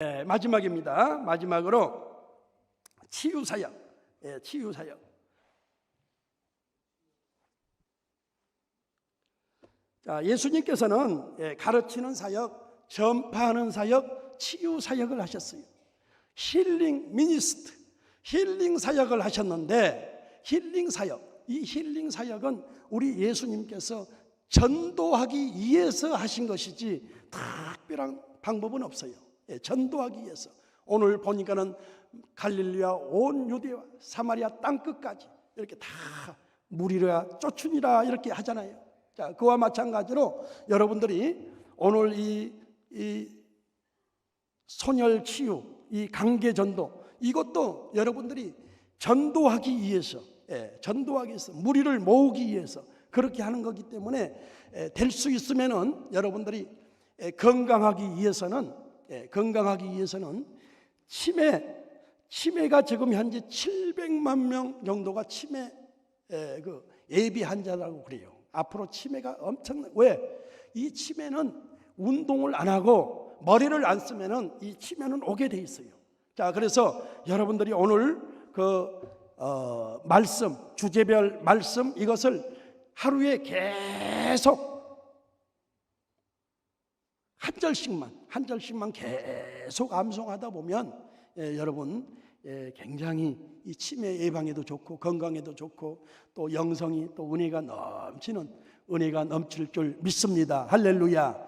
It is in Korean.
예, 마지막입니다. 마지막으로 치유 사역. 예, 치유 사역. 자, 예수님께서는 예, 가르치는 사역, 전파하는 사역, 치유 사역을 하셨어요. 힐링 미니스트, 힐링 사역을 하셨는데 힐링 사역, 이 힐링 사역은 우리 예수님께서 전도하기 위해서 하신 것이지 특별한 방법은 없어요. 예, 전도하기 위해서. 오늘 보니까는 갈릴리와 온 유대와 사마리아 땅 끝까지 이렇게 다 무리라 쫓으니라 이렇게 하잖아요. 자, 그와 마찬가지로 여러분들이 오늘 이, 이 소멸 치유, 이 강계 전도 이것도 여러분들이 전도하기 위해서, 예, 전도하기 위해서 무리를 모으기 위해서 그렇게 하는 거기 때문에 될 수 있으면은 여러분들이 예, 건강하기 위해서는 예, 건강하기 위해서는 치매 치매가 지금 현재 700만 명 정도가 치매 예, 그 예비 환자라고 그래요. 앞으로 치매가 엄청나. 왜? 이 치매는 운동을 안 하고 머리를 안 쓰면은 이 치매는 오게 돼 있어요. 자, 그래서 여러분들이 오늘 그 어, 말씀 주제별 말씀 이것을 하루에 계속 한 절씩만 한 절씩만 계속 암송하다 보면 예, 여러분 예, 굉장히 이 치매 예방에도 좋고 건강에도 좋고 또 영성이 또 은혜가 넘치는 은혜가 넘칠 줄 믿습니다. 할렐루야.